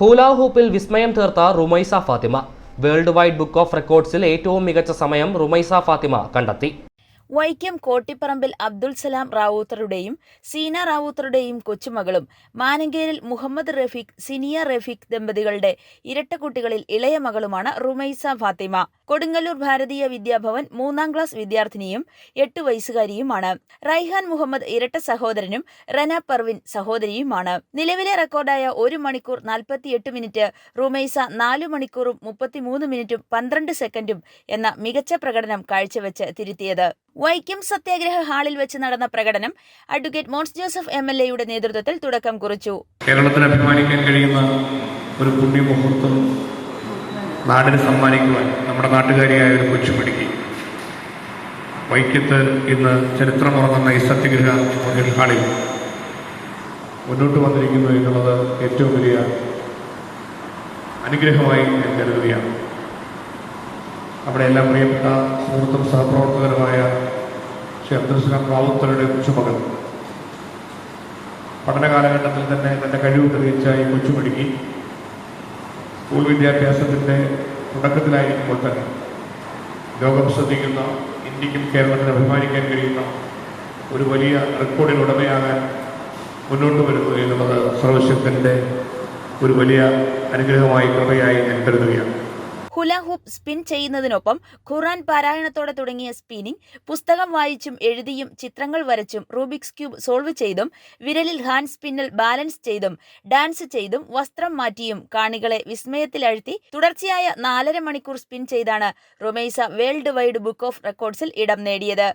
ഹൂലാ ഹൂപ്പിൽ വിസ്മയം തീർത്ത Rumaisa Fathima. World wide book of റെക്കോർഡ്സിൽ ഏറ്റവും മികച്ച സമയം റുമൈസ ഫാത്തിമ കണ്ടെത്തി. വൈക്കം കോട്ടിപ്പറമ്പിൽ അബ്ദുൽ സലാം റാവൂത്തറുടെയും സീന റാവൂത്തറുടെയും കൊച്ചുമകളും മാനങ്കേരിൽ മുഹമ്മദ് റഫീഖ് സിനിയ റഫീഖ് ദമ്പതികളുടെ ഇരട്ടക്കുട്ടികളിൽ ഇളയ മകളുമാണ് റുമൈസ ഫാത്തിമ. കൊടുങ്ങല്ലൂർ ഭാരതീയ വിദ്യാഭവൻ മൂന്നാം ക്ലാസ് വിദ്യാർത്ഥിനിയും എട്ട് വയസ്സുകാരിയുമാണ്. റൈഹാൻ മുഹമ്മദ് ഇരട്ട സഹോദരനും റന പർവിൻ സഹോദരിയുമാണ്. നിലവിലെ റെക്കോർഡായ ഒരു മണിക്കൂർ നാൽപ്പത്തിയെട്ട് മിനിറ്റ് റുമൈസ നാലു മണിക്കൂറും മുപ്പത്തിമൂന്ന് മിനിറ്റും പന്ത്രണ്ട് സെക്കൻഡും എന്ന മികച്ച പ്രകടനം കാഴ്ചവെച്ച് തിരുത്തിയത്. വൈക്കം സത്യാഗ്രഹ ഹാളിൽ വെച്ച് നടന്ന പ്രകടനം advocate Mons Joseph M L എയുടെ നേതൃത്വത്തിൽ തുടക്കം കുറിച്ചു. കേരളത്തിന് അഭിമാനിക്കാൻ കഴിയുന്ന ഒരു പുണ്യമുഹൂർത്തം നാടിന് സമ്മാനിക്കുവാൻ നമ്മുടെ നാട്ടുകാരിയായ ഒരു കൊച്ചുപിടിക്ക് വൈക്കത്ത് ഇന്ന് ചരിത്രമുറങ്ങുന്ന ഈ സത്യഗ്രഹ ഹാളിൽ മുന്നോട്ട് വന്നിരിക്കുന്നു എന്നുള്ളത് ഏറ്റവും വലിയ അനുഗ്രഹമായി ഞാൻ കരുതുകയാണ്. അവിടെ എല്ലാം പ്രിയപ്പെട്ട സുഹൃത്തും സഹപ്രവർത്തകരുമായ ശ്രീ അബ്ദുൽ സലാം റാവുത്തറുടെ കൊച്ചുമകൾ പഠന കാലഘട്ടത്തിൽ തന്നെ തന്റെ കഴിവ് തെളിയിച്ച ഈ കൊച്ചുമിടുക്കി സ്കൂൾ വിദ്യാഭ്യാസത്തിന്റെ തുടക്കത്തിലായിരിക്കുമ്പോൾ തന്നെ ലോകം ശ്രദ്ധിക്കുന്ന ഇന്ത്യക്കും കേരളത്തിനും അഭിമാനിക്കാൻ കഴിയുന്ന ഒരു വലിയ റെക്കോർഡിന് ഉടമയാകാൻ മുന്നോട്ട് വരുന്നു എന്നുള്ളത് സർവശക്തന്റെ ഒരു വലിയ അനുഗ്രഹമായി കൃപയായി ഞാൻ കരുതുകയാണ്. ഹുല ഹൂപ്പ് സ്പിൻ ചെയ്യുന്നതിനൊപ്പം ഖുറാൻ പാരായണത്തോടെ തുടങ്ങിയ സ്പിന്നിംഗ് പുസ്തകം വായിച്ചും എഴുതിയും ചിത്രങ്ങൾ വരച്ചും റൂബിക്സ് ക്യൂബ് സോൾവ് ചെയ്തും വിരലിൽ ഹാൻഡ് സ്പിന്നൽ ബാലൻസ് ചെയ്തും ഡാൻസ് ചെയ്തും വസ്ത്രം മാറ്റിയും കാണികളെ വിസ്മയത്തിലഴ്ത്തി തുടർച്ചയായ നാലര മണിക്കൂർ സ്പിൻ ചെയ്താണ് Rumaisa world wide book of റെക്കോർഡ്സിൽ ഇടം നേടിയത്.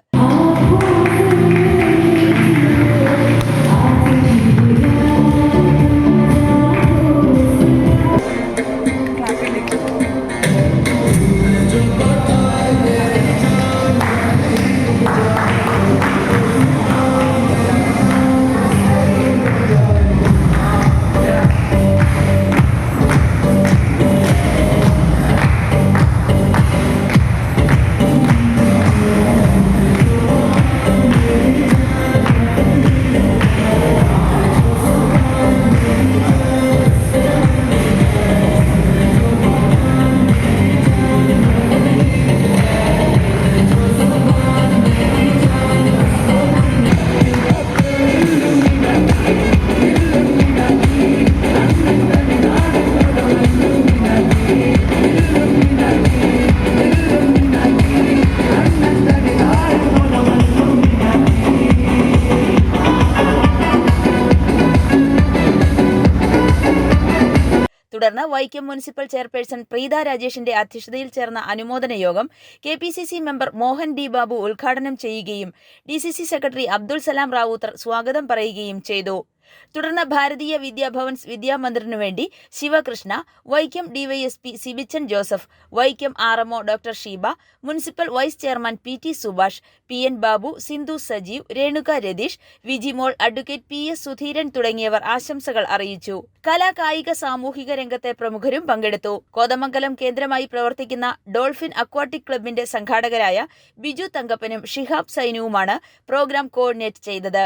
തുടർന്ന് വൈക്കം മുനിസിപ്പൽ ചെയർപേഴ്സൺ പ്രീത രാജേഷിന്റെ അധ്യക്ഷതയിൽ ചേർന്ന അനുമോദന യോഗം K member Mohan D Babu ഉദ്ഘാടനം ചെയ്യുകയും ഡി സെക്രട്ടറി അബ്ദുൾ സലാം റാവൂത്തർ സ്വാഗതം പറയുകയും ചെയ്തു തുടർന്ന് ഭാരതീയ വിദ്യാഭവൻസ് വിദ്യാമന്ദിറിനു വേണ്ടി Sivakrishna Vaikom DYSP Sibichan Joseph Vaikom R MO doctor Sheeba municipal vice chairman P T Subhash P N Babu Sindhu Sajeev Renuka Ratheesh Vijimol advocate P S Sudheeran തുടങ്ങിയവർ ആശംസകൾ അറിയിച്ചു. കലാകായിക സാമൂഹിക രംഗത്തെ പ്രമുഖരും പങ്കെടുത്തു. കോതമംഗലം കേന്ദ്രമായി പ്രവർത്തിക്കുന്ന ഡോൾഫിൻ അക്വാട്ടിക് ക്ലബിന്റെ സംഘാടകരായ ബിജു തങ്കപ്പനും ഷിഹാബ് സൈനുവുമാണ് പ്രോഗ്രാം കോർഡിനേറ്റ് ചെയ്തത്.